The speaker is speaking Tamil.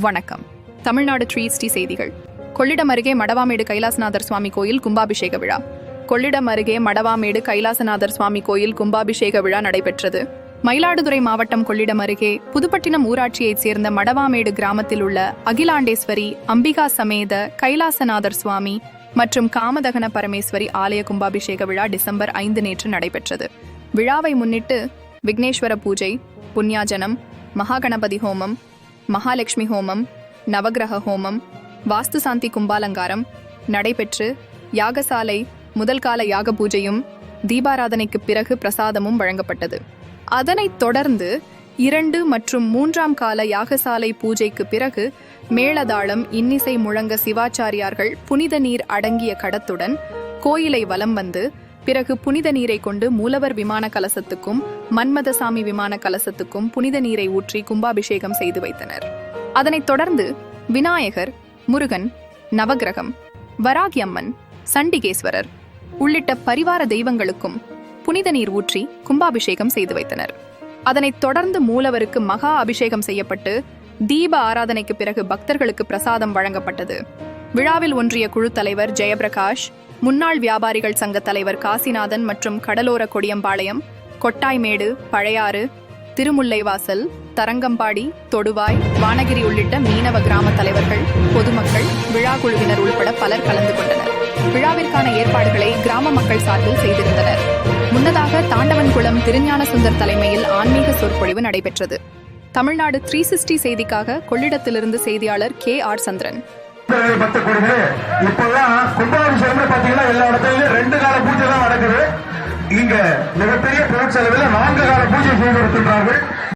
வணக்கம். தமிழ்நாடு த்ரீ ஸ்ரீ செய்திகள். கொள்ளிடம் அருகே மடவாமேடு கைலாசநாதர் சுவாமி கோயில் கும்பாபிஷேக விழா. கொள்ளிடம் அருகே மடவாமேடு கைலாசநாதர் சுவாமி கோயில் கும்பாபிஷேக விழா நடைபெற்றது. மயிலாடுதுறை மாவட்டம் கொள்ளிடம் அருகே புதுப்பட்டினம் ஊராட்சியைச் சேர்ந்த மடவாமேடு கிராமத்தில் உள்ள அகிலாண்டேஸ்வரி அம்பிகா சமேத கைலாசநாதர் சுவாமி மற்றும் காமதகன பரமேஸ்வரி ஆலய கும்பாபிஷேக விழா டிசம்பர் ஐந்து நேற்று நடைபெற்றது. விழாவை முன்னிட்டு விக்னேஸ்வர பூஜை புண்ணியாஜனம் மகாகணபதி ஹோமம் மகாலட்சுமி ஹோமம் நவக்கிரக ஹோமம் வாஸ்து சாந்தி கும்பாலங்காரம் நடைபெற்று யாகசாலை முதல் கால யாக பூஜையும் தீபாராதனைக்கு பிறகு பிரசாதமும் வழங்கப்பட்டது. அதனைத் தொடர்ந்து இரண்டு மற்றும் மூன்றாம் கால யாகசாலை பூஜைக்கு பிறகு மேளதாளம் இன்னிசை முழங்க சிவாச்சாரியார்கள் புனித நீர் அடங்கிய கடத்துடன் கோயிலை வலம் வந்து பிறகு புனித நீரை கொண்டு மூலவர் விமான கலசத்துக்கும் மன்மதசாமி விமான கலசத்துக்கும் புனித நீரை ஊற்றி கும்பாபிஷேகம் செய்து வைத்தனர். அதனைத் தொடர்ந்து விநாயகர் முருகன் நவக்கிரகம் வராகியம்மன் சண்டிகேஸ்வரர் உள்ளிட்ட பரிவார தெய்வங்களுக்கும் புனித நீர் ஊற்றி கும்பாபிஷேகம் செய்து வைத்தனர். அதனைத் தொடர்ந்து மூலவருக்கு மகா அபிஷேகம் செய்யப்பட்டு தீப ஆராதனைக்கு பிறகு பக்தர்களுக்கு பிரசாதம் வழங்கப்பட்டது. விழாவில் ஒன்றிய குழு தலைவர் ஜெயபிரகாஷ் முன்னாள் வியாபாரிகள் சங்க தலைவர் காசிநாதன் மற்றும் கடலோர கொடியம்பாளையம் கொட்டாய்மேடு பழையாறு திருமுல்லைவாசல் தரங்கம்பாடி தொடுவாய் வானகிரி உள்ளிட்ட மீனவ கிராம தலைவர்கள் பொதுமக்கள் விழா குழுவினர் உள்பட பலர் கலந்து கொண்டனர். விழாவிற்கான ஏற்பாடுகளை கிராம மக்கள் சார்பில் செய்திருந்தனர். முன்னதாக தாண்டவன்குளம் திருஞான சுந்தர் தலைமையில் ஆன்மீக சொற்பொழிவு நடைபெற்றது. தமிழ்நாடு த்ரீ சிக்ஸ்டி செய்திக்காக கொள்ளிடத்திலிருந்து செய்தியாளர் கே ஆர் சந்திரன். பத்து கோடிகள் இப்பெல்லாம் கும்பாபிஷேகம் பாத்தீங்கன்னா எல்லா இடத்துலயும் ரெண்டு கால பூஜை தான் நடக்குது. இங்க மிகப்பெரிய பொருட்செலவில் நான்கு கால பூஜை செய்திருக்கின்றார்கள்